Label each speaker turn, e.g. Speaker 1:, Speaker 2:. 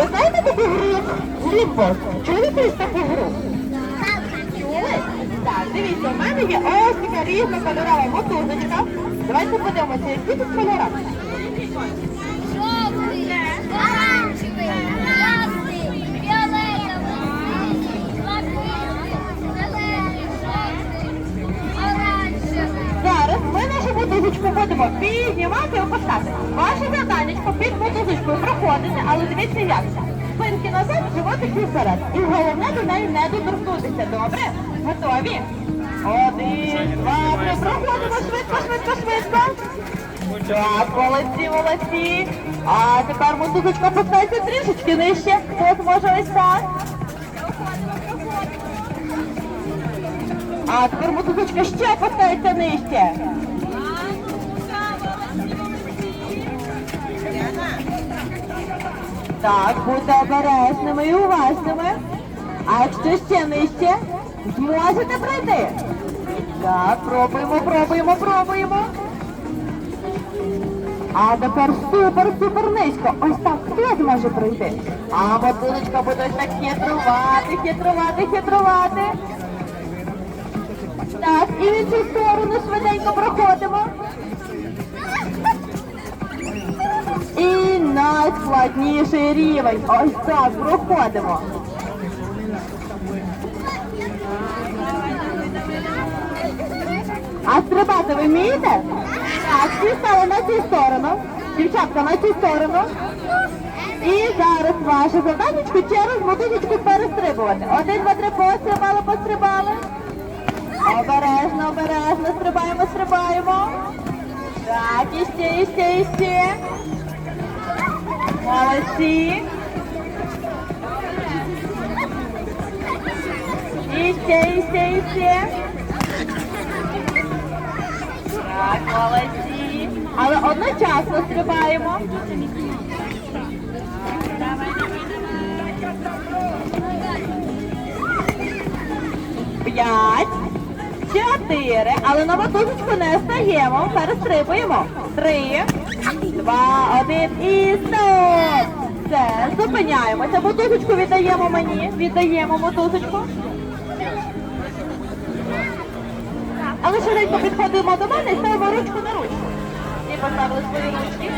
Speaker 1: Ви знаєте таку гру Лімбо? Чули колись таку гру? Чули? Так, дивіться, у мене є ось така різна кольорова мотузочка. Давайте подивимося, які тут кольори.
Speaker 2: Жовтий, оранжевий, красний, фіолетовий, блакитний, зелений, жовтий, оранжевий.
Speaker 1: Зараз ми нашу мотузочку будемо піднімати і опускати. Ваше завданечко під мотузочкою проходити, але дивіться як. Спинки назад, животики вперед. І головне до неї не доторкнутися, добре? Готові? Один, два, три, проходимо швидко, швидко, швидко. Так, молодці, молодці. А тепер мотузочка опускається трішечки нижче. От може ось так. А тепер мотузочка ще опускається нижче. Так, будьте обережними і уважними. А якщо ще нижче, зможете пройти. Так, пробуємо, пробуємо, пробуємо. А тепер супер, супер низько. Ось так хто зможе пройти? А мотузочка буде так хитрувати, хитрувати, хитрувати. Так, і в іншу сторону швиденько проходимо. Найскладніший рівень. Ось так проходимо. А стрибати ви вмієте? Так, всі стали на цю сторону. Дівчатка, на цю сторону. І зараз ваше завданечко через мотузочку перестрибувати. Один, два, три, пострибали, пострибали. Обережно, обережно, стрибаємо, стрибаємо. Так, і ще, і ще, і ще. Молодці. І ще, і ще, і ще. Так, молодці. Але одночасно стрибаємо. П'ять, чотири. Але на мотузочку не стаємо. Перестрибуємо. Три, два, один і стоп. Все, зупиняємося. Мотузочку віддаємо мені. Віддаємо мотузочку. Але швиденько підходимо до мене і ставимо ручку на ручку. І поставили свої ручки.